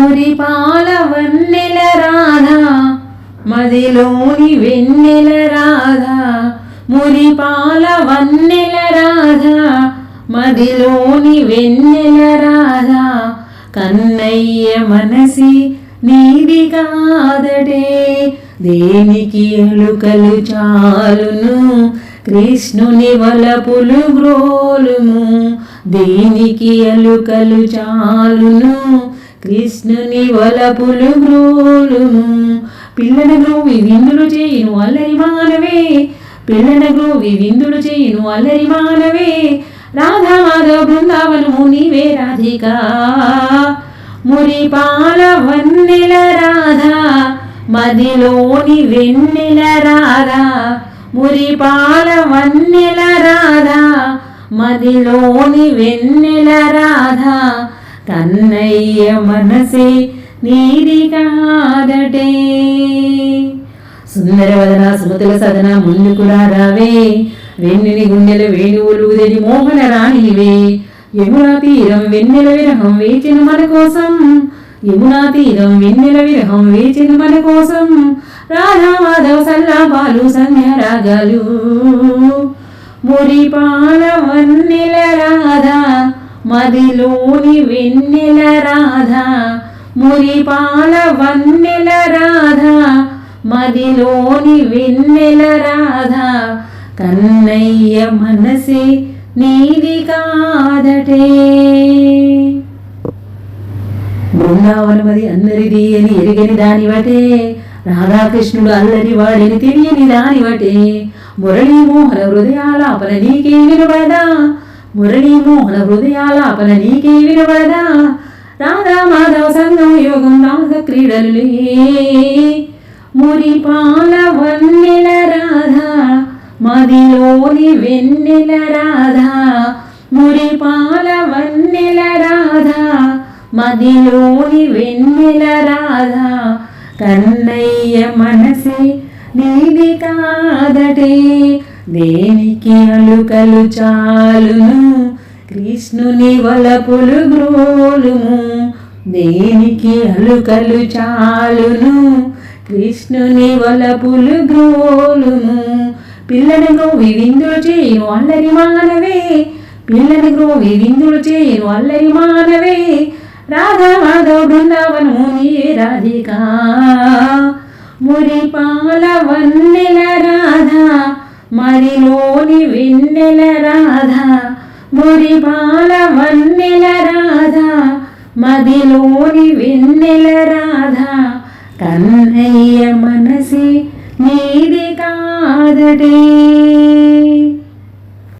మురిపాల వన్నెల రాధా మదిలోని వెన్నెల రాధా. మురిపాల వన్నెల రాధా మదిలోని వెన్నెల రాధా. కన్నయ్య మనసి నీది కాదటే దేనికి ఎలుకలు చాలును? కృష్ణుని వలపులు గ్రోలుము? దీనికి ఎలుకలు చాలును? కృష్ణుని వలపులు గ్రోలును. పిల్లన గ్రోవి విందులు చేయును అల్లరి మానవే. పిల్లన గ్రోవి విందులు చేయును అల్లరి మానవే. రాధా మాధవ బృందావనము నీవే రాధిక. మురిపాల వన్నెల రాధా మదిలోని వెన్నెల రాధా. మురిపాల వన్నెల రాధా మదిలోని వెన్నెల రాధ తన్నయ్య మనసే నీది కాదటే. సుందరవదన సుమతుల సదన ముందుకురా రావే వెన్నెని గుండెల వేణువులు దేని మోహన రాణివే యమునా తీరం వెన్నెల విరహం వేచిన మన కోసం. యమునా తీరం వెన్నెల విరహం వేచిన మన కోసం. రాధా మాధవ సల్లాపాలు సంధ్య రాగాలు. మురిపాల వన్నెల రాధా మదిలోని వెన్నెల రాధా మురిపాల వన్నెల రాధా మదిలోని వెన్నెల రాధా కన్నయ్య మనసే నీది కాదటే. బృందావనమది అందరిది అని ఎరిగని దానివటే. రాధాకృష్ణుడు అల్లరి వాడిని తెలియని దానివటే. మురళీ మోహన హృదయాలాపన నీకే వినబడదా మురళీ మోహన హృదయాలాపన నీకే వినబడదా రాధా మాధవ సంగం యోగం రాధ క్రీడలులే మురిపాల వన్నెల రాధా మదిలోని వెన్నెల రాధా మురిపాల వన్నెల రాధా మదిలోని వెన్నెల రాధా కన్నయ్య మనసే నీది కాదటే. దేనికి అలుకలు చాలును? కృష్ణుని వలపులు గ్రోలుము. దేనికి అలుకలు చాలును? కృష్ణుని వలపులు గ్రోలుము. పిల్లని వివిందులు చేయను అల్లరి మానవే. పిల్లని వివిందులు చేయను అల్లరి మానవే. రాధా మాధవ బృందావనము నీ రాధికా. మురిపాల వన్నెల రాధ మరిలోని వెన్నెల రాధా. మురిపాల వన్నెల రాధ మదిలోని వెన్నెల రాధ. కన్నయ్య మనసి నీది కాదటే.